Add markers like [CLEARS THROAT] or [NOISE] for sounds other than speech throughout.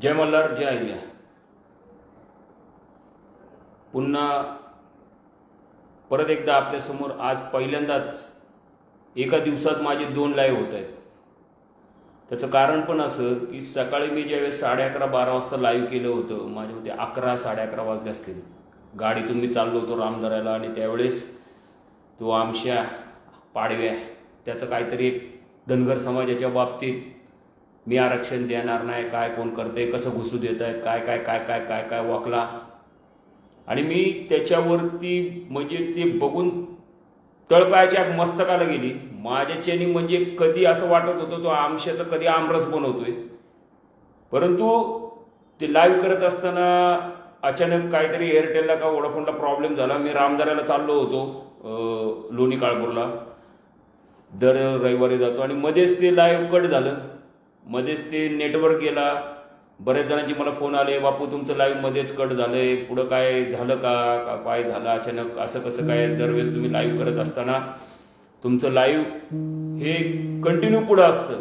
जय मल्हार जय अहिल्या पुन्हा परत एकदा आपल्यासमोर आज पहिल्यांदाच एका दिवसात माझे दोन लाईव्ह होत आहेत. त्याचं कारण पण असं की सकाळी मी ज्यावेळेस साडे अकरा बारा वाजता लाईव्ह केलं होतं माझे होते अकरा साडे अकरा वाजले असतील. गाडीतून मी चाललो होतो रामदराला आणि त्यावेळेस तो आमच्या पाडव्या त्याचं काहीतरी एक धनगर समाजाच्या बाबतीत मी आरक्षण देणार नाही काय कोण करते कसं घुसू देत आहेत काय काय काय काय काय काय वाकला. आणि मी त्याच्यावरती म्हणजे ते बघून तळपायाच्या मस्तकाला गेली. माझ्याच्यानी म्हणजे कधी असं वाटत होतं तो आमशाचा कधी आमरस बनवतोय. परंतु ते लाईव्ह करत असताना अचानक काहीतरी एअरटेलला का वोडाफोनला प्रॉब्लेम झाला. मी रामदाराला चाललो होतो लोणी काळपूरला. दर रविवारी जातो आणि मध्येच ते लाईव्ह कट झालं. मध्येच ते नेटवर्क गेला. बऱ्याच जणांचे मला फोन आले बापू तुमचं लाईव्ह मध्येच कट झालंय. पुढं काय झालं का? का काय झालं अचानक? असं कसं काय दरवेळेस तुम्ही लाईव्ह करत असताना? तुमचं लाईव्ह हे कंटिन्यू पुढं असतं.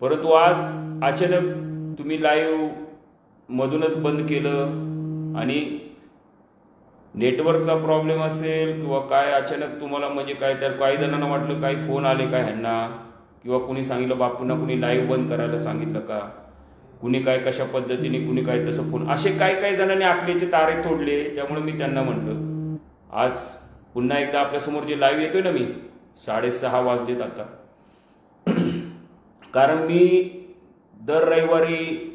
परंतु आज अचानक तुम्ही लाईव्ह मधूनच बंद केलं आणि नेटवर्कचा प्रॉब्लेम असेल किंवा काय अचानक तुम्हाला म्हणजे काय तर काही जणांना वाटलं काही फोन आले काय ह्यांना. किंवा कुणी सांगितलं बापूंना कुणी लाईव्ह बंद करायला सांगितलं का? कुणी काय कशा पद्धतीने कुणी काय तसं फोन असे काही काही जणांनी आखलेचे तारे तोडले त्यामुळे मी त्यांना म्हटलं आज पुन्हा एकदा आपल्यासमोर जे लाईव्ह येतोय ना मी साडेसहा वाजलेत आता. [CLEARS THROAT] कारण मी दर रविवारी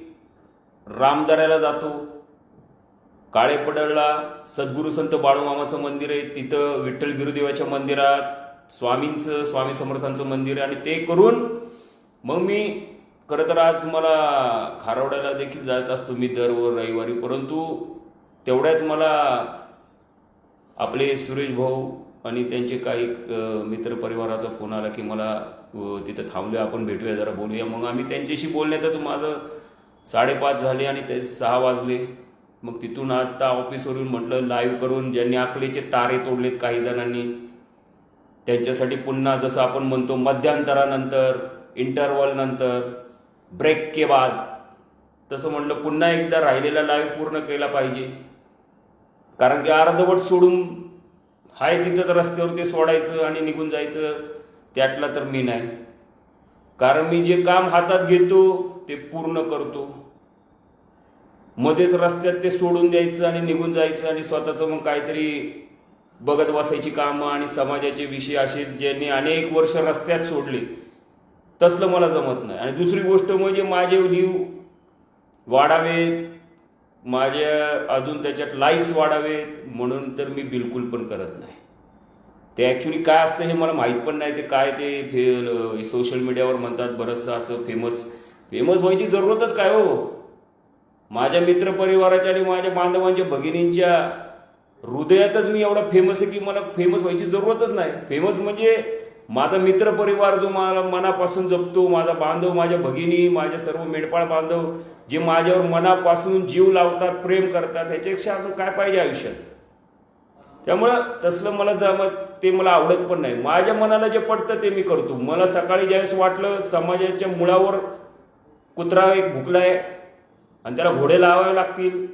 रामदऱ्याला जातो काळेपडळला सद्गुरू संत बाळूमामाचं मंदिर आहे तिथं विठ्ठल बिरुदेवाच्या मंदिरात स्वामींचं स्वामी समर्थांचं मंदिर आहे आणि ते करून मग मी खरं तर आज मला खारवड्याला देखील जात असतो मी दर रविवारी. परंतु तेवढ्यात मला आपले सुरेश भाऊ आणि त्यांचे काही मित्र मित्रपरिवाराचा फोन आला की मला तिथं थांबूया आपण भेटूया जरा बोलूया. मग आम्ही त्यांच्याशी बोलण्यातच माझं साडेपाच झाले आणि ते सहा वाजले. मग तिथून आता ऑफिसवरून म्हटलं लाईव्ह करून ज्यांनी आकलेचे तारे तोडलेत काही जणांनी त्यांच्यासाठी पुन्हा जसं आपण म्हणतो मध्यांतरानंतर इंटरवॉलनंतर ब्रेक के बाद तसं म्हणलं पुन्हा एकदा राहिलेला लाईव्ह पूर्ण केला पाहिजे. कारण की अर्धवट सोडून हाय तिथंच रस्त्यावर ते सोडायचं आणि निघून जायचं त्यातला तर मी नाही. कारण मी जे काम हातात घेतो ते पूर्ण करतो. मध्येच रस्त्यात ते सोडून द्यायचं आणि निघून जायचं आणि स्वतःचं मग काहीतरी बघत बसायची कामं आणि समाजाचे विषय असेच ज्यांनी अनेक वर्ष रस्त्यात सोडले तसलं मला जमत नाही. आणि दुसरी गोष्ट म्हणजे माझे व्ह्यू वाढावेत माझ्या अजून त्याच्यात लाईक्स वाढावेत म्हणून तर मी बिलकुल पण करत नाही. ते ॲक्च्युली काय असतं हे मला माहीत पण नाही ते काय ते फे सोशल मीडियावर म्हणतात बरंचसं असं फेमस फेमस व्हायची जरूरतच काय हो? माझ्या मित्रपरिवाराच्या आणि माझ्या बांधवांच्या भगिनींच्या हृदयातच मी एवढा फेमस आहे की मला फेमस व्हायची जरूरतच नाही. फेमस म्हणजे माझा मित्र परिवार जो मला मनापासून जपतो माझा बांधव माझ्या भगिनी माझ्या सर्व मेंढपाळ बांधव जे माझ्यावर मनापासून जीव लावतात प्रेम करतात ह्याच्यापेक्षा अजून काय पाहिजे आयुष्यात? त्यामुळं तसलं मला जमत ते मला आवडत पण नाही. माझ्या मनाला जे पडतं ते मी करतो. मला सकाळी ज्यावेळेस वाटलं समाजाच्या मुळावर कुत्रा एक भुकला आहे आणि त्याला घोडे लावावे लागतील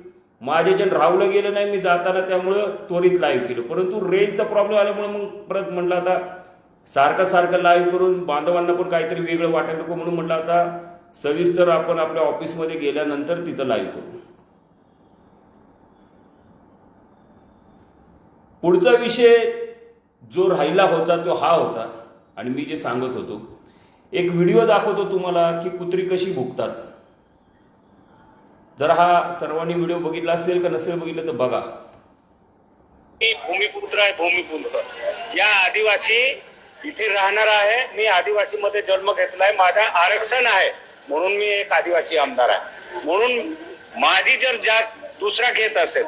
माझ्याच्यान रावलं गेलं नाही मी जाताना त्यामुळं त्वरित लाईव्ह केलं. परंतु रेंजचा प्रॉब्लेम आल्यामुळे मग परत म्हटलं आता सारखं सारखं लाईव्ह करून बांधवांना पण काहीतरी वेगळं वाटायला नको म्हणून म्हटलं आता सविस्तर आपण आपल्या ऑफिसमध्ये गेल्यानंतर तिथं लाईव्ह करू. पुढचा विषय जो राहिला होता तो हा होता आणि मी जे सांगत होतो एक व्हिडिओ दाखवतो तुम्हाला की कुत्री कशी भुकतात. जर हा सर्वांनी व्हिडिओ बघितला असेल का नसेल बघितलं तर बघा. भूमिपुत्र आहे भूमिपुत्र. या आदिवासी इथे राहणार आहे. मी आदिवासी मध्ये जन्म घेतलाय. माझा आरक्षण आहे. म्हणून मी एक आदिवासी आमदार आहे. म्हणून माझी जर जात दुसरा घेत असेल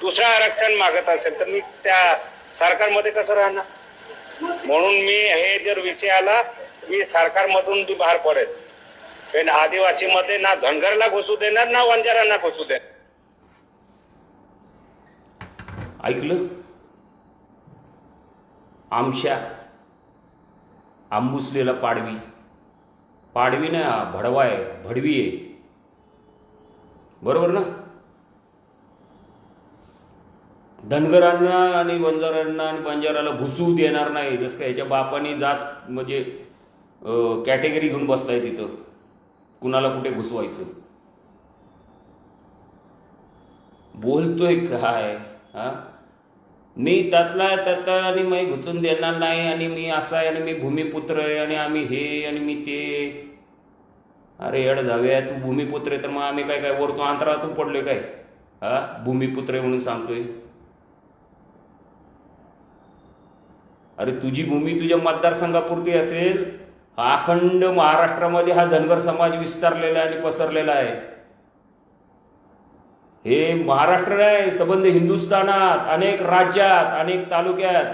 दुसरा आरक्षण मागत असेल तर मी त्या सरकारमध्ये कसं राहणार? म्हणून मी हे जर विषय आला मी सरकारमधून बाहेर पडेल. पण आदिवासीमध्ये ना धनगरला घुसू देणार ना वंजारांना घुसू देणार ऐकलं आमच्या आंबुसलेला पाडवी पाडवी नाही भडवा आहे भडवी आहे बरोबर ना धनगरांना आणि बंजारांना आणि बंजाराला घुसू देणार नाही जसं का याच्या बापाने जात म्हणजे कॅटेगरी घेऊन बसताय तिथं कुणाला कुठे घुसवायचं? बोलतोय काय? हा? मी त्यातला त्यातला आणि मी घुचून देणार नाही आणि मी असा आहे आणि मी भूमिपुत्र आहे आणि आम्ही हे आणि मी ते. अरे एड जाऊया तू भूमिपुत्र आहे तर मग आम्ही काय काय वरतो अंतरातून पडलोय काय? हा? भूमिपुत्र आहे म्हणून सांगतोय. अरे तुझी भूमी तुझ्या मतदारसंघापुरती असेल हा अखंड महाराष्ट्रामध्ये हा धनगर समाज विस्तारलेला आहे आणि पसरलेला आहे. हे महाराष्ट्र नाही संबंध हिंदुस्थानात अनेक राज्यात अनेक तालुक्यात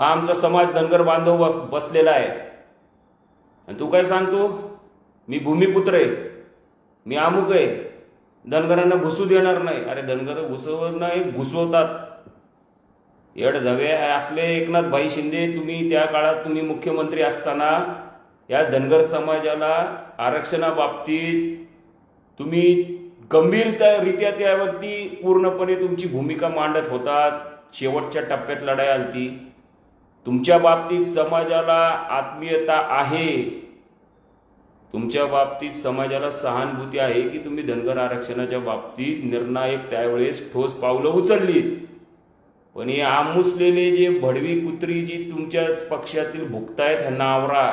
हा आमचा समाज धनगर बांधव बस बसलेला आहे. आणि तू काय सांगतो? मी भूमिपुत्र आहे. मी अमुक आहे. धनगरांना घुसू देणार नाही. अरे धनगर घुसवत नाही घुसवतात. एड जवे असले एकनाथ भाई शिंदे तुम्ही त्या काळात तुम्ही मुख्यमंत्री असताना या धनगर समाजाला आरक्षणाबाबतीत तुम्ही गंभीररित्या त्यावरती पूर्णपणे तुमची भूमिका मांडत होतात. शेवटच्या टप्प्यात लढाई आलती. तुमच्या बाबतीत समाजाला आत्मीयता आहे. तुमच्या बाबतीत समाजाला सहानुभूती आहे की तुम्ही धनगर आरक्षणाच्या बाबतीत निर्णायक त्यावेळेस ठोस पावलं उचलली पण हे आमुसलेले जे भडवी कुत्री जी तुमच्याच पक्षातील भुकतायत ह्यांना आवरा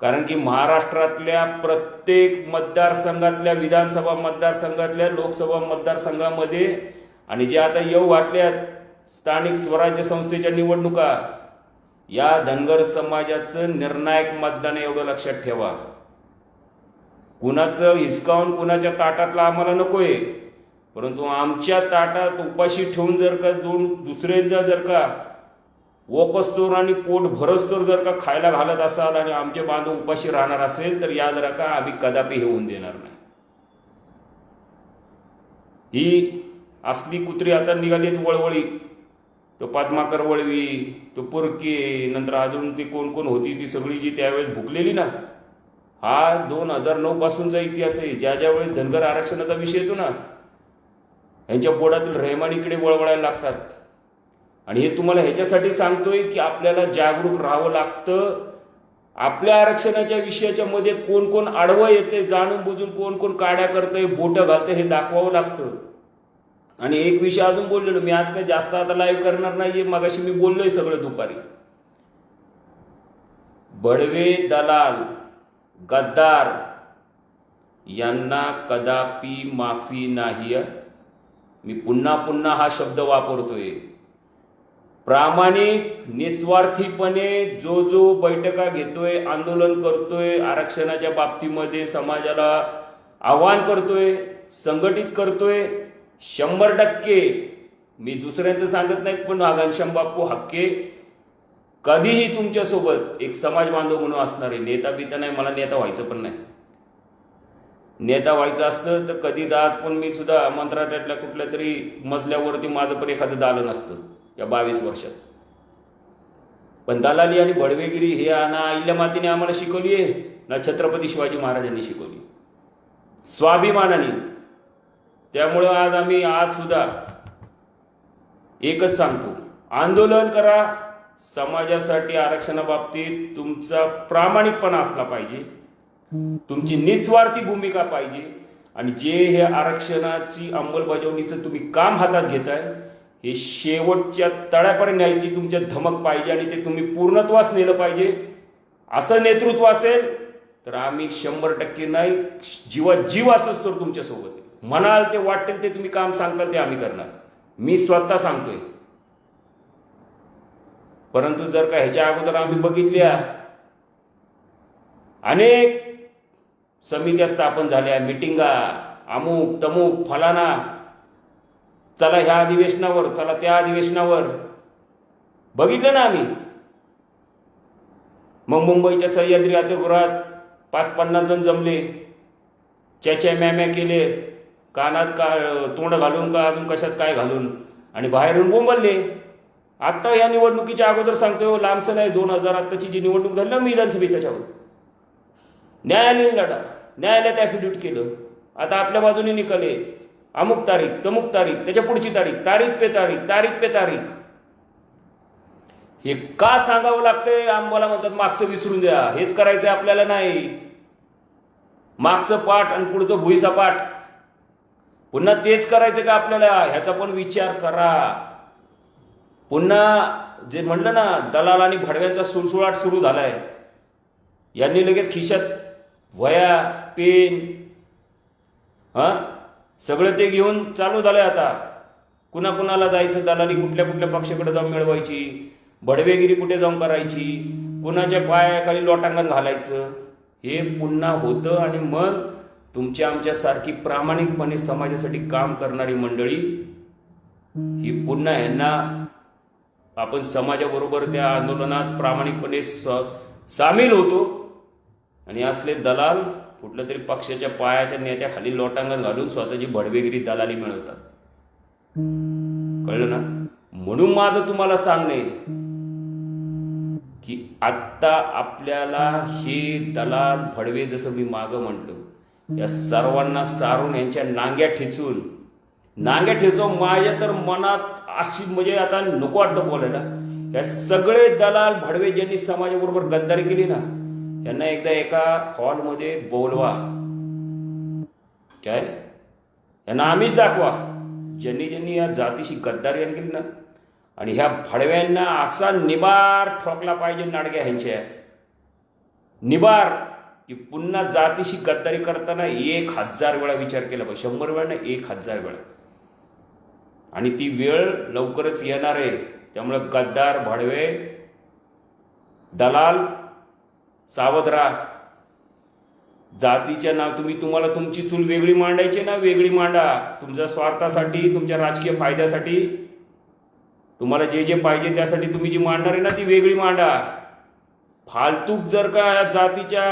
कारण की महाराष्ट्रातल्या प्रत्येक मतदारसंघातल्या विधानसभा मतदारसंघातल्या लोकसभा मतदारसंघामध्ये आणि जे आता येऊ वाटल्यात स्थानिक स्वराज्य संस्थेच्या निवडणुका या धनगर समाजाचं निर्णायक मतदान एवढं लक्षात ठेवा. कुणाचं हिसकावून कुणाच्या ताटातला आम्हाला नकोय. परंतु आमच्या ताटात उपाशी ठेवून जर का दोन दुसऱ्यांचा जर का ओकस्तोर आणि पोट भरस्तोर जर का खायला घालत असाल आणि आमचे बांधव उपाशी राहणार असेल तर याद राखा आम्ही कदापि हे होऊन देणार नाही. ही असली कुत्री आता निघालीत वळवळी. तो पद्माकर वळवी तो पुरके नंतर अजून ती कोण कोण होती ती सगळी जी त्यावेळेस भुकलेली ना? हा दोन हजार नऊ पासूनचा इतिहास आहे. ज्या ज्या वेळेस धनगर आरक्षणाचा विषय येतो ना ह्यांच्या बोर्डातील रेहमानीकडे वळवळायला लागतात. आणि हे तुम्हाला ह्याच्यासाठी सांगतोय की आपल्याला जागरूक राहावं लागतं. आपल्या आरक्षणाच्या विषयाच्या मध्ये कोण कोण आडवं येते जाणून बुजून कोण कोण काड्या करतंय बोटं घालतं हे दाखवावं लागतं. आणि एक विषय अजून बोललेलो मी आज काही जास्त आता लाईव्ह करणार नाहीये मगाशी मी बोललोय सगळं दुपारी. बडवे दलाल गद्दार यांना कदापि माफी नाही मी पुन्हा पुन्हा हा शब्द वापरतोय. प्रामाणिक निस्वार्थीपणे जो जो बैठका घेतोय आंदोलन करतोय आरक्षणाच्या बाबतीमध्ये समाजाला आवाहन करतोय संघटित करतोय शंभर टक्के. मी दुसऱ्यांचं सांगत नाही पण घनश्याम बापू हक्के. कधीही तुमच्यासोबत एक समाज बांधव म्हणून असणार आहे नेता बिता नाही मला नेता व्हायचं पण नाही. नेता व्हायचं असतं तर कधी आज पण मी सुद्धा मंत्रालयातल्या कुठल्या तरी मजल्यावरती माझं पण एखादं दालन असतं या बावीस वर्षात. पण दलाली आणि भडवेगिरी हे ना अहिल्या मातीने आम्हाला शिकवली आहे. ना छत्रपती शिवाजी महाराजांनी शिकवली. स्वाभिमानाने. त्यामुळं आज आम्ही आज सुद्धा एकच सांगतो आंदोलन करा. समाजासाठी आरक्षणाबाबतीत तुमचा प्रामाणिकपणा असला पाहिजे. तुमची निस्वार्थी भूमिका पाहिजे. आणि जे हे आरक्षणाची अंमलबजावणीचं तुम्ही काम हातात घेताय हे शेवटच्या तळ्यापर्यंत न्यायची तुमच्या धमक पाहिजे आणि ते तुम्ही पूर्णत्वास नेलं पाहिजे. असं नेतृत्व असेल तर आम्ही शंभर टक्के नाही जीवा जीव असंच तर तुमच्यासोबत म्हणाल ते वाटेल ते तुम्ही काम सांगताल ते आम्ही करणार. मी स्वतः सांगतोय. परंतु जर का ह्याच्या अगोदर आम्ही बघितल्या अनेक समित्या स्थापन झाल्या मिटिंगा अमुक तमुक फलाना. चला ह्या अधिवेशनावर चला त्या अधिवेशनावर. बघितलं ना आम्ही. मग मुंबईच्या सह्याद्री अतिगृहात पाच पन्नास जण जमले. च्याच्या म्याम्या केले. कानात का तोंड घालून का अजून कशात काय घालून? आणि बाहेरून बोंबलले. आत्ता या निवडणुकीच्या अगोदर सांगतोय हो, लांबचं नाही दोन हजार आत्ताची जी निवडणूक झाली ना विधानसभेत त्याच्यावर. न्यायालयीन लढा. न्यायालयात ॲफिडेविट केलं. आता आपल्या बाजूने निकाले. अमुक तारीख तमुक तारीख त्याच्या पुढची तारीख तारीख पे तारीख तारीख पे तारीख. हे का सांगावं लागतंय? आम्हाला म्हणतात मागचं विसरून द्या. हेच करायचंय आपल्याला नाही. मागचं पाठ आणि पुढचं भुईसा पाठ. पुन्हा तेच करायचं का आपल्याला? ह्याचा पण विचार करा. पुन्हा जे म्हणलं ना दलाल आणि भडव्यांचा सुळसुळाट सुरू झालाय. यांनी लगेच खिशात वया पेन हा? सगळं ते घेऊन चालू झालंय आता. कुणा कुणाला जायचं दलाली कुठल्या कुठल्या पक्षाकडे जाऊन मिळवायची? भडवेगिरी कुठे जाऊन करायची? कुणाच्या पायाखाली लोटांगण घालायचं? हे पुन्हा होतं आणि मग तुमच्या आमच्यासारखी प्रामाणिकपणे समाजासाठी काम करणारी मंडळी ही पुन्हा ह्यांना आपण समाजाबरोबर त्या आंदोलनात प्रामाणिकपणे स सामील होतो. आणि असले दलाल कुठल्या तरी पक्षाच्या पायाच्या नेत्याखाली लोटांगण घालून स्वतःची भडवेगिरी दलाली मिळवतात. कळलं ना? म्हणून माझं तुम्हाला सांगणे की आत्ता आपल्याला हे दलाल भडवे जसं मी मागं म्हटलं या सर्वांना सारून यांच्या नांग्या ठेचून नांग्या ठेचून माझ्या तर मनात अशी म्हणजे आता नको वाटतं बोलायला. या सगळे दलाल भडवे ज्यांनी समाजाबरोबर गद्दारी केली ना त्यांना एकदा एका हॉलमध्ये बोलवा. काय? यांना आम्हीच दाखवा. ज्यांनी ज्यांनी या जातीशी गद्दारी केली ना आणि ह्या भडव्यांना असा निबार ठोकला पाहिजे नाडक्या ह्यांच्या. निबार की पुन्हा जातीशी गद्दारी करताना एक हजार वेळा विचार केला पाहिजे. शंभर वेळा ना एक हजार वेळा. आणि ती वेळ लवकरच येणार आहे. त्यामुळं गद्दार भडवे दलाल सावध राहा. जातीच्या नाव तुम्ही तुम्हाला तुमची चूल वेगळी मांडायची ना वेगळी मांडा. तुमच्या स्वार्थासाठी तुमच्या राजकीय फायद्यासाठी. तुम्हाला जे जे पाहिजे त्यासाठी तुम्ही जी मांडणार आहे ना ती वेगळी मांडा. फालतूक जर का या जातीच्या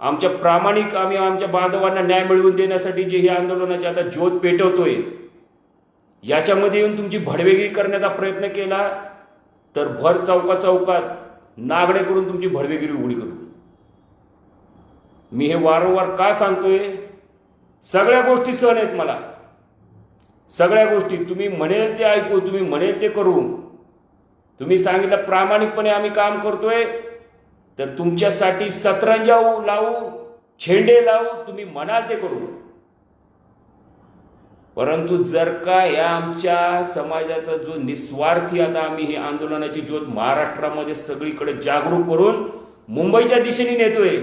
आमच्या प्रामाणिक आम्ही आमच्या बांधवांना न्याय मिळवून देण्यासाठी जे हे आंदोलनाचे आता ज्योत पेटवतोय याच्यामध्ये येऊन तुमची भडवेगिरी करण्याचा प्रयत्न केला तर भर चौका चौकात नागडे करून तुमची भडवेगिरी उघडी करू मी हे वारंवार का सांगतोय? सगळ्या गोष्टी सहन आहेत मला. सगळ्या गोष्टी तुम्ही म्हणेल ते ऐकू तुम्ही म्हणेल ते करू. तुम्ही सांगितलं प्रामाणिकपणे आम्ही काम करतोय तर तुमच्यासाठी सतरंजाऊ लावू छेंडे लावू तुम्ही म्हणाल ते करू. परंतु जर का या आमच्या समाजाचा जो निस्वार्थी आता आम्ही ही आंदोलनाची ज्योत महाराष्ट्रामध्ये सगळीकडे जागरूक करून मुंबईच्या दिशेने नेतोय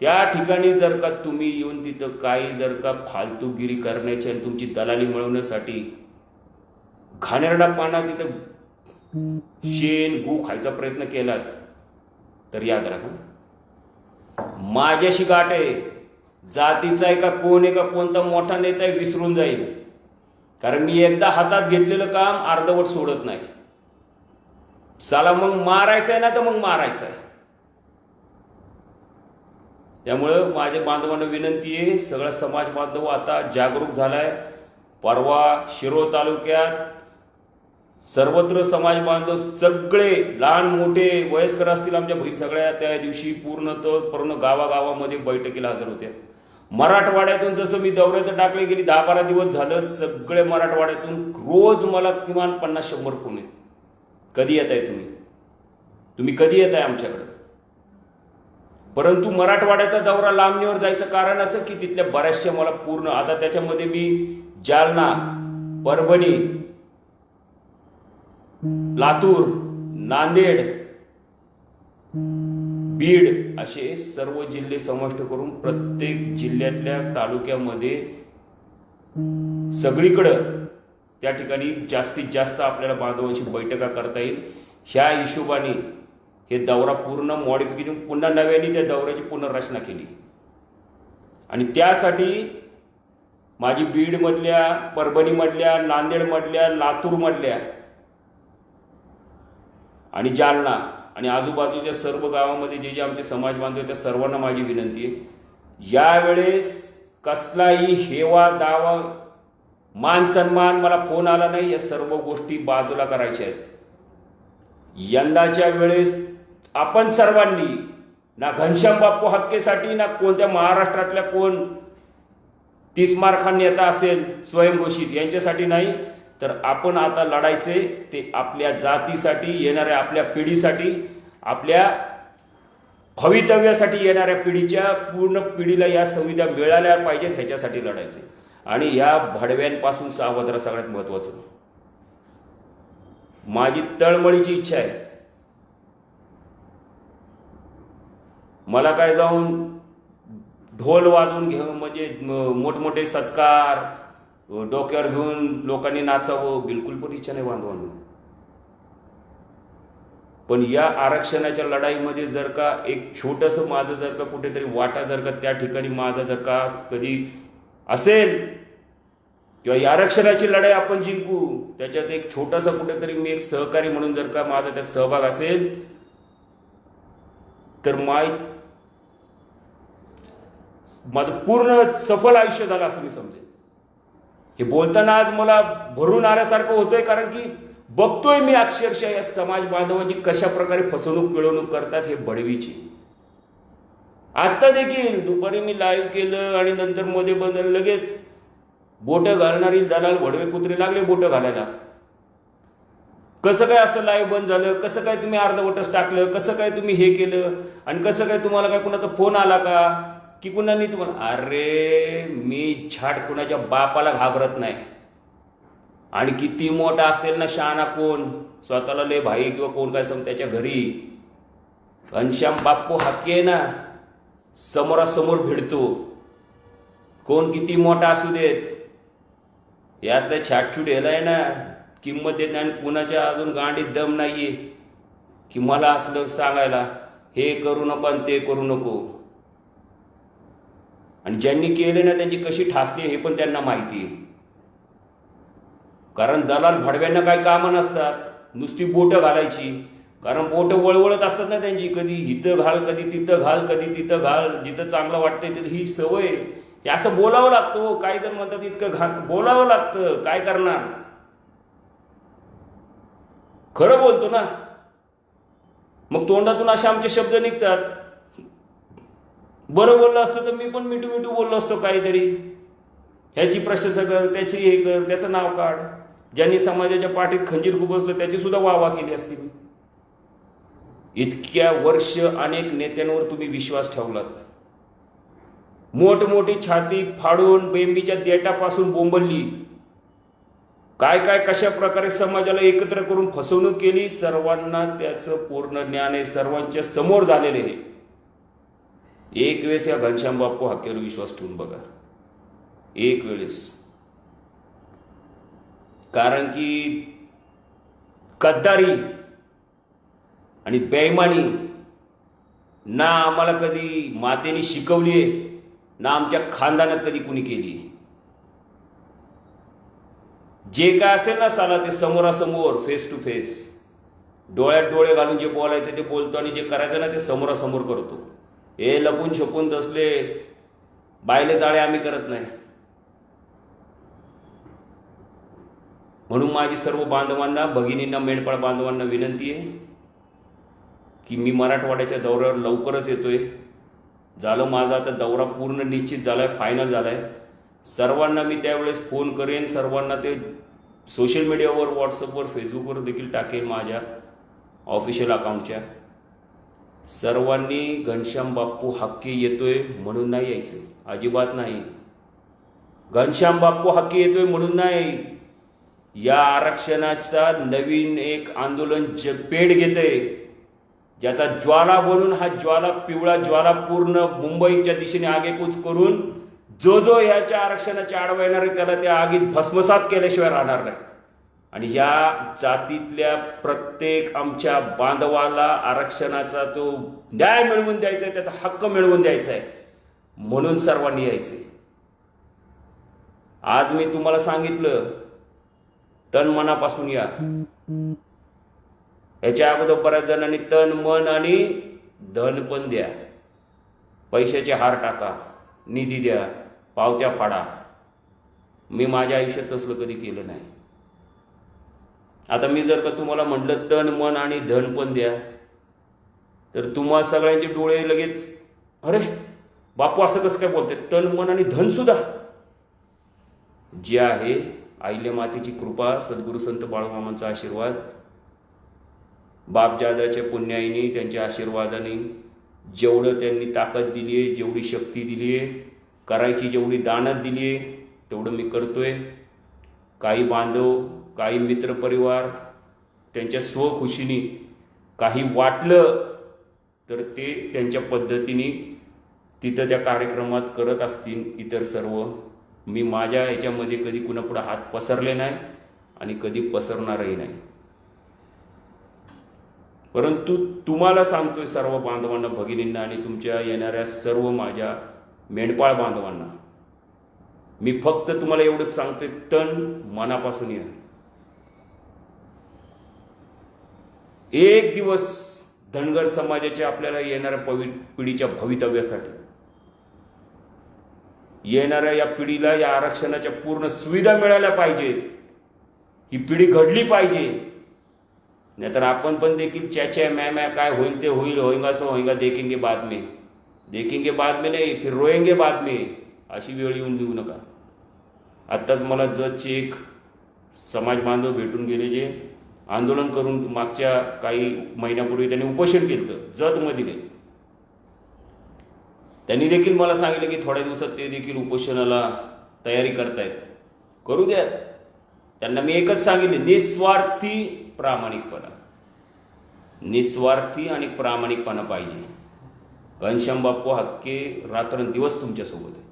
त्या ठिकाणी जर का तुम्ही येऊन तिथं काही जर का फालतूगिरी करण्याची आणि तुमची दलाली मिळवण्यासाठी घाणेरडा पाना तिथं शेण गू खायचा प्रयत्न केलात तर याद राखा. माझ्याशी गाठ आहे. जातीचा आहे का कोण आहे का कोणता मोठा नेता आहे विसरून जाईल. कारण मी एकदा हातात घेतलेलं काम अर्धवट सोडत नाही. चला मग मारायचं आहे ना तर मग मारायचं आहे. त्यामुळं माझ्या बांधवांना विनंती आहे सगळा समाज बांधव आता जागरूक झालाय. परवा शिरो तालुक्यात सर्वत्र समाज बांधव सगळे लहान मोठे वयस्कर असतील आमच्या भाई सगळ्या त्या दिवशी पूर्ण तर पूर्ण गावागावामध्ये बैठकीला हजर होत्या. मराठवाड्यातून जसं मी दौऱ्याचं टाकले गेली दहा बारा दिवस झालं सगळे मराठवाड्यातून रोज मला किमान पन्नास शंभर फोन येत कधी येत आहे तुम्ही? तुम्ही कधी येत आहे आमच्याकडे? परंतु मराठवाड्याचा दौरा लांबणीवर जायचं कारण असं की तिथल्या बऱ्याचशा मला पूर्ण आता त्याच्यामध्ये मी जालना परभणी लातूर नांदेड बीड असे सर्व जिल्हे समाविष्ट करून प्रत्येक जिल्ह्यातल्या तालुक्यामध्ये सगळीकडं त्या ठिकाणी जास्तीत जास्त आपल्याला बांधवांशी बैठका करता येईल. ह्या हिशोबाने हे दौरा पूर्ण मॉडिफिकेशन पुन्हा नव्याने त्या दौऱ्याची पुनर्रचना केली. आणि त्यासाठी माझी बीडमधल्या परभणीमधल्या नांदेडमधल्या लातूरमधल्या आणि जालना आणि आजूबाजूच्या सर्व गावामध्ये जे जे आमचे समाज बांधव त्या सर्वांना माझी विनंती आहे यावेळेस कसलाही हेवा दावा मान सन्मान मला फोन आला नाही या सर्व गोष्टी बाजूला करायच्या आहेत. यंदाच्या वेळेस आपण सर्वांनी ना घनश्याम बाप्पू हक्केसाठी ना कोणत्या महाराष्ट्रातल्या कोण तीस मार्क नेता असेल स्वयंघोषित यांच्यासाठी नाही तर आपण आता लढायचे ते आपल्या जातीसाठी येणाऱ्या आपल्या पिढीसाठी आपल्या भवितव्यासाठी येणाऱ्या पिढीच्या पूर्ण पिढीला या संविधा मिळाल्या पाहिजेत ह्याच्यासाठी लढायचे. आणि ह्या भडव्यांपासून सावध राहा सगळ्यात महत्वाचं माझी तळमळीची इच्छा आहे. मला काय जाऊन ढोल वाजवून घेऊन म्हणजे मोठमोठे सत्कार डोक्यावर घेऊन लोकांनी नाचावं बिलकुल पण इच्छा नाही बांधवांना. पण या आरक्षणाच्या लढाईमध्ये जर का एक छोटंसं माझं जर का कुठेतरी वाटा जर का त्या ठिकाणी माझा जर का कधी असेल किंवा या आरक्षणाची लढाई आपण जिंकू त्याच्यात एक छोटासा कुठेतरी मी एक सहकारी म्हणून जर का माझा त्यात सहभाग असेल तर माय माझं पूर्ण सफल आयुष्य झालं असं मी समजेन. हे बोलताना आज मला भरून आल्यासारखं होतंय कारण की बघतोय मी अक्षरशः या समाज बांधवांची कशा प्रकारे फसवणूक पिळवणूक करतात हे बडवीची. आत्ता देखील दुपारी मी लाईव्ह केलं आणि नंतर मध्ये बदल लगेच बोटं घालणारी दलाल भडवे कुत्रे लागले बोटं घालायला. कसं काय असं लाईव्ह बंद झालं? कसं काय तुम्ही अर्धवटच टाकलं? कसं काय तुम्ही हे केलं? आणि कसं काय तुम्हाला काय कुणाचा फोन आला का? की कुणानी तुम्हाला अरे मी छाट कुणाच्या बापाला घाबरत नाही. आणि किती मोठा असेल ना शहाणा कोण? स्वतःला लय भाई किंवा कोण काय सम त्याच्या घरी. घनश्याम बाप्पू हक्की आहे ना समोरासमोर भिडतो. कोण किती मोठा असू देत? यातल्या छाटछूट ह्याला आहे ना किंमत देत नाही आणि कुणाच्या अजून गांडीत दम नाहीये. की मला असलं सांगायला हे करू नको आणि ते करू नको. आणि ज्यांनी केले ना त्यांची कशी ठासली हे पण त्यांना माहिती आहे. कारण दलाल भडव्यांना काही कामं नसतात नुसती बोटं घालायची. कारण बोटं वळवळत असतात ना त्यांची कधी इथं घाल कधी तिथं घाल कधी तिथं घाल जिथं चांगलं वाटतंय तिथं ही सवय. हे असं बोलावं लागतं हो. काही जण म्हणतात इतकं घाल बोलावं लागतं. काय करणार? खरं बोलतो ना. मग तोंडातून असे आमचे शब्द निघतात. बरं बोललं असतं तर मी पण मिठू मिठू बोललो असतो काहीतरी. ह्याची प्रशंसा कर त्याची हे कर त्याचं नाव काढ. ज्यांनी समाजाच्या पाठीत खंजीर खुपसलं त्याची सुद्धा वाहवा केली असती मी. इतक्या वर्ष अनेक नेत्यांवर तुम्ही विश्वास ठेवलात. मोठमोठी छाती फाडून बेंबीच्या देटापासून बोंबलली. काय काय कशा प्रकारे समाजाला एकत्र करून फसवणूक केली सर्वांना त्याचं पूर्ण ज्ञान आहे सर्वांच्या समोर झालेले आहे. एक वेळेस या घनश्याम बाप्पू हाकेवर विश्वास ठेवून बघा. एक वेळेस. कारण की गद्दारी आणि बेईमानी ना आम्हाला कधी मातेने शिकवली आहे ना आमच्या खानदानात कधी कुणी केली जे काय असेल ना साला ते समोरासमोर फेस टू फेस डोळ्यात डोळे घालून जे बोलायचं ते बोलतो आणि जे करायचं ना ते समोरासमोर करतो. हे लपून छपून तसले बायले जाळे आम्ही करत नाही. म्हणून माझी सर्व बांधवांना भगिनींना मेंढपाळ बांधवांना विनंती आहे की मी मराठवाड्याच्या दौऱ्यावर लवकरच येतोय. झालं माझा आता दौरा पूर्ण निश्चित झाला आहे फायनल झाला आहे सर्वांना मी त्यावेळेस फोन करेन सर्वांना ते सोशल मीडियावर व्हॉट्सअपवर फेसबुकवर देखील टाकेन माझ्या ऑफिशियल अकाउंटच्या सर्वांनी घनश्याम बाप्पू हक्की येतोय म्हणून नाही यायचं. अजिबात नाही. घनश्याम बाप्पू हक्की येतोय म्हणून नाही. या आरक्षणाचा नवीन एक आंदोलन ज पेड घेतंय. ज्याचा ज्वाला बनून हा ज्वाला पिवळा ज्वाला पूर्ण मुंबईच्या दिशेने आगेकूच करून जो जो ह्याच्या आरक्षणाच्या आडवा येणार आहे त्याला त्या आगीत भस्मसात केल्याशिवाय राहणार नाही. आणि या जातीतल्या प्रत्येक आमच्या बांधवाला आरक्षणाचा तो न्याय मिळवून द्यायचा आहे त्याचा हक्क मिळवून द्यायचा आहे म्हणून सर्वांनी यायचे आज मी तुम्हाला सांगितलं तन मनापासून या. याच्या अगोदर बऱ्याच जणांनी तन मन आणि धन पण द्या. पैशाचे हार टाका निधी द्या पावत्या फाडा. मी माझ्या आयुष्यात तसलं कधी केलं नाही. आता मी जर का तुम्हाला म्हटलं तन मन आणि धन पण द्या तर तुम्हा सगळ्यांचे डोळे लगेच अरे बापू असं कसं काय बोलते? तन मन आणि धन सुद्धा. जे आहे आईल्या मातेची कृपा सद्गुरू संत बाळूमामांचा आशीर्वाद बापजादाच्या पुण्याईने त्यांच्या आशीर्वादाने जेवढं त्यांनी ताकद दिली आहे जेवढी शक्ती दिली आहे करायची जेवढी दानत दिली आहे तेवढं मी करतोय. काही बांधव काही मित्रपरिवार त्यांच्या स्वखुशीने काही वाटलं तर ते त्यांच्या पद्धतीने तिथं त्या कार्यक्रमात करत असतील इतर सर्व. मी माझ्या याच्यामध्ये कधी कुणापुढं हात पसरले नाही आणि कधी पसरणारही नाही. परंतु तुम्हाला सांगतोय सर्व बांधवांना भगिनींना आणि तुमच्या येणाऱ्या सर्व माझ्या मेंढपाळ बांधवांना. मी फक्त तुम्हाला एवढंच सांगतोय तन मनापासून या. एक दिवस धनगर समाजाच्या आपल्याला येणाऱ्या पवि पिढीच्या भवितव्यासाठी येणाऱ्या या पिढीला या आरक्षणाच्या पूर्ण सुविधा मिळाल्या पाहिजेत ही पिढी घडली पाहिजे. नाहीतर आपण पण देखील चॅच्या मॅ मॅ काय होईल ते होईल होईंगा सो होईंगा देखेंगे बाद में देखेंगे बाद में नाही फिर रोएंगे बाद में अशी वेळ येऊन देऊ नका. आत्ताच मला जजचे एक समाज बांधव भेटून गेले जे आंदोलन करून मागच्या काही महिन्यापूर्वी त्यांनी उपोषण केलं जतमधील त्यांनी देखील मला सांगितलं की थोड्या दिवसात ते देखील उपोषणाला तयारी करतायत. करू द्या. त्यांना मी एकच सांगितले निस्वार्थी प्रामाणिकपणा. निस्वार्थी आणि प्रामाणिकपणा पाहिजे. घनश्याम बाप्पू हक्के रात्रंदिवस तुमच्यासोबत आहे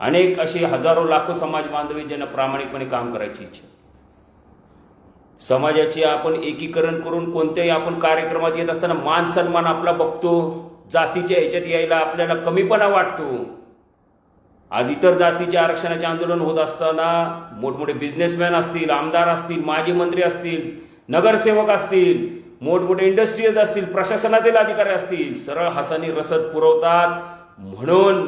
अनेक असे हजारो लाखो समाज बांधवी ज्यांना प्रामाणिकपणे काम करायची इच्छा समाजाचे आपण एकीकरण करून कोणत्याही आपण कार्यक्रमात येत असताना मान सन्मान आपला बघतो. जातीच्या ह्याच्यात यायला आपल्याला कमीपणा वाटतो. आज इतर जातीच्या आरक्षणाचे आंदोलन होत असताना मोठमोठे बिझनेसमॅन असतील आमदार असतील माजी मंत्री असतील नगरसेवक असतील मोठमोठे इंडस्ट्रीज असतील प्रशासनातील अधिकारी असतील सरळ हसानी रसद पुरवतात. म्हणून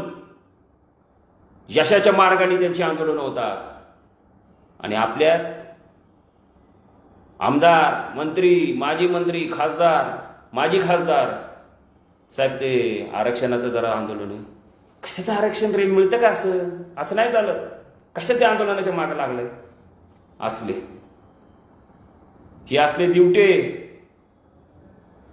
यशाच्या मार्गाने त्यांची आंदोलन होतात. आणि आपल्यात आमदार मंत्री माजी मंत्री खासदार माजी खासदार. साहेब ते आरक्षणाचं जरा आंदोलन आहे. कशाचं आरक्षण रे? मिळतं का असं? असं नाही झालं. कशा त्या आंदोलनाच्या मागं लागलंय असले. हे असले दिवटे.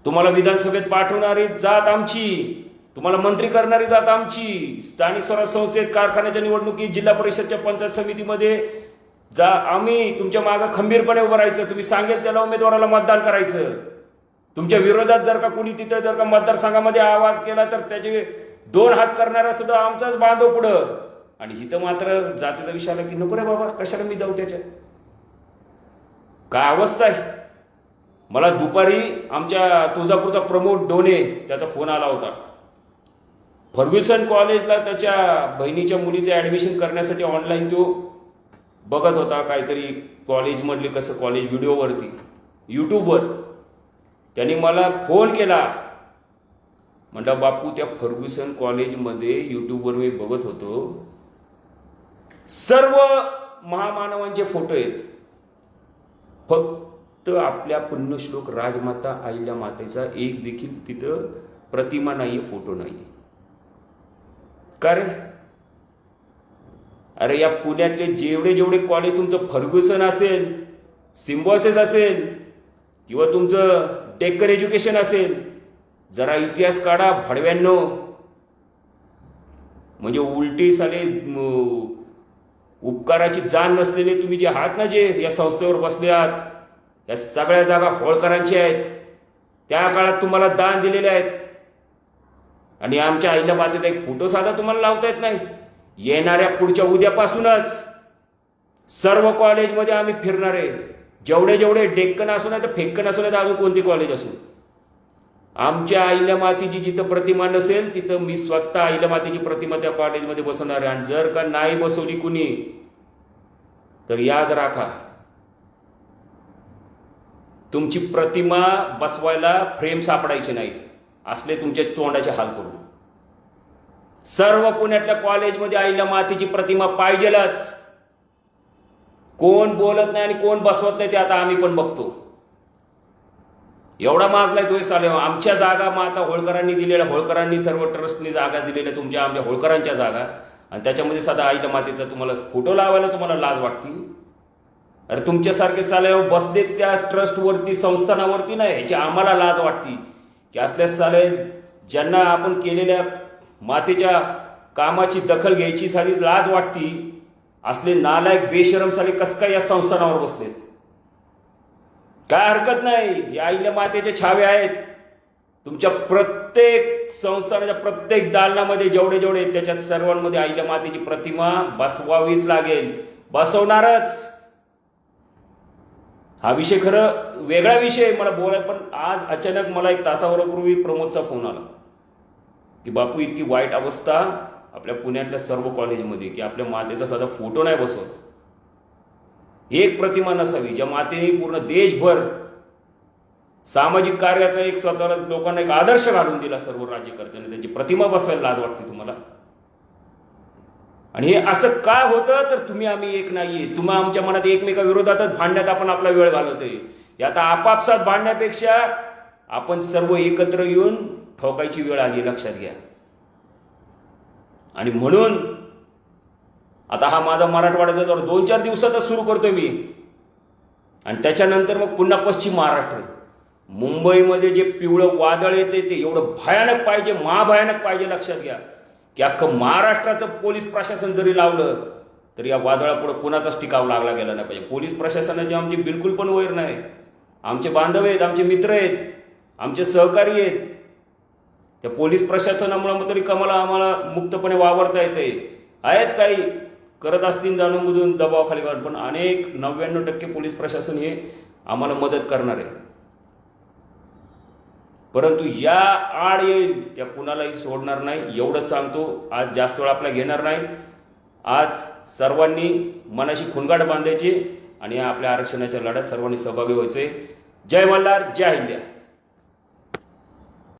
तुम्हाला विधानसभेत पाठवणारी जात आमची. तुम्हाला मंत्री करणारी जात आमची. स्थानिक स्वराज्य संस्थेत कारखान्याच्या निवडणुकीत जिल्हा परिषदच्या पंचायत समितीमध्ये जा आम्ही तुमच्या मागं खंबीरपणे उभं राहायचं. तुम्ही सांगेल त्याला उमेदवाराला मतदान करायचं. तुमच्या विरोधात जर का कुणी तिथं जर का मतदारसंघामध्ये आवाज केला तर त्याचे दोन हात करणारा सुद्धा आमचाच बांधव पुढं. आणि इथं मात्र जातीचा विषय आला की नको रे बाबा कशाला मी जाऊ त्याच्यात? काय अवस्था आहे? मला दुपारी आमच्या तुळजापूरचा प्रमोद डोने त्याचा फोन आला होता. फर्ग्युसन कॉलेजला त्याच्या बहिणीच्या मुलीचं ॲडमिशन करण्यासाठी ऑनलाईन तो बघत होता काहीतरी कॉलेजमधले कसं कॉलेज व्हिडिओवरती यूट्यूबवर त्यांनी मला फोन केला. म्हटलं बापू त्या फर्ग्युसन कॉलेजमध्ये यूट्यूबवर मी बघत होतो. सर्व महामानवांचे फोटो आहेत. फक्त आपल्या पुण्यश्लोक राजमाता आईल्या मातेचा एक देखील तिथं प्रतिमा नाही फोटो नाही का रे? अरे या पुण्यातले जेवढे जेवढे कॉलेज तुमचं फर्ग्युसन असेल सिम्बॉसिस असेल किंवा तुमचं डेक्कर एज्युकेशन असेल जरा इतिहास काढा भडव्यांनो. म्हणजे उलटी साले उपकाराची जाण नसलेले तुम्ही जे आहात ना जे या संस्थेवर बसले आहात या सगळ्या जागा होळकरांच्या आहेत. त्या काळात तुम्हाला दान दिलेले आहेत. आणि आमच्या आईला बातेचा एक फोटो साधा तुम्हाला लावता येत नाही. येणाऱ्या पुढच्या उद्यापासूनच सर्व कॉलेजमध्ये आम्ही फिरणार आहे. जेवढे जेवढे डेक्कन असू ना तर फेक्कन असू नाही तर अजून कोणते कॉलेज असू आमच्या आईल्या मातीची जिथं प्रतिमा नसेल तिथं मी स्वतः आईल्या मातीची प्रतिमा त्या कॉलेजमध्ये बसवणार आहे. आणि जर का नाही बसवली कुणी तर याद राखा तुमची प्रतिमा बसवायला फ्रेम सापडायची नाही. असले तुमच्या तोंडाचे हाल करू. सर्व पुण्यातल्या कॉलेजमध्ये आईला मातीची प्रतिमा पाहिजेलच. कोण बोलत नाही आणि कोण बसवत नाही ते आता आम्ही पण बघतो. एवढा माजलाय तो चालेल आमच्या जागा मग आता होळकरांनी दिलेल्या होळकरांनी सर्व ट्रस्टनी जागा दिलेल्या तुमच्या आमच्या होळकरांच्या जागा. आणि त्याच्यामध्ये साधा आईला मातेचा तुम्हाला फोटो लावायला तुम्हाला लाज वाटते? अरे तुमच्यासारखे साले बसलेत त्या ट्रस्टवरती संस्थानावरती नाही ह्याची आम्हाला लाज वाटती. की असल्यास साले ज्यांना आपण केलेल्या मातेच्या कामाची दखल घ्यायची साधी लाज वाटती असले नालायक बेशरम साले कस काय या संस्थानावर बसलेत? काय हरकत नाही या आईल्या मातेचे छावे आहेत. तुमच्या प्रत्येक संस्थानाच्या प्रत्येक दालनामध्ये जेवढे जेवढे त्याच्यात सर्वांमध्ये आईल्या मातेची प्रतिमा बसवावीच लागेल. बसवणारच. हा विषय खरं वेगळा विषय मला बोलाय पण आज अचानक मला एक तासाभरापूर्वी प्रमोदचा फोन आला. की बापू इतकी वाईट अवस्था आपल्या पुण्यातल्या सर्व कॉलेजमध्ये की आपल्या मातेचा साधा फोटो नाही बसवत. एक प्रतिमा नसावी ज्या मातेने पूर्ण देशभर सामाजिक कार्याचा एक स्वतःला लोकांना एक आदर्श घालून दिला सर्व राज्यकर्त्यांनी त्यांची प्रतिमा बसवायला लाज वाटते तुम्हाला? आणि हे असं काय होतं? तर तुम्ही आम्ही एक नाहीये. तुम्हा आमच्या मनात एकमेका विरोधातच भांडण्यात आपण आपला वेळ घालवतोय. आता आपापसात भांडण्यापेक्षा आपण सर्व एकत्र येऊन ठोकायची वेळ आली लक्षात घ्या. आणि म्हणून आता हा माझा मराठवाड्याचा दौरा दोन चार दिवसातच सुरू करतोय मी. आणि त्याच्यानंतर मग पुन्हा पश्चिम महाराष्ट्र. मुंबईमध्ये जे पिवळं वादळ येते ते एवढं भयानक पाहिजे महाभयानक पाहिजे लक्षात घ्या. की अख्खं महाराष्ट्राचं पोलीस प्रशासन जरी लावलं तर या वादळापुढे कुणाचाच टिकाव लागला गेला नाही पाहिजे. पोलीस प्रशासनाचे आमचे बिलकुल पण वैर नाही. आमचे बांधव आहेत आमचे मित्र आहेत आमचे सहकारी आहेत. त्या पोलीस प्रशासनामुळे मग तरी कमाला आम्हाला मुक्तपणे वावरता येते आहेत काही करत असतील जाणून बुजून दबावाखाली घालून पण अनेक नव्याण्णव टक्के पोलीस प्रशासन हे आम्हाला मदत करणार. आहे परंतु या आड येईल त्या कुणालाही सोडणार नाही एवढंच सांगतो आज जास्त वेळ आपला घेणार नाही. आज सर्वांनी मनाशी खुणगाट बांधायची आणि आपल्या आरक्षणाच्या लढ्यात सर्वांनी सहभागी व्हायचे जय मल्हार जय हिंद.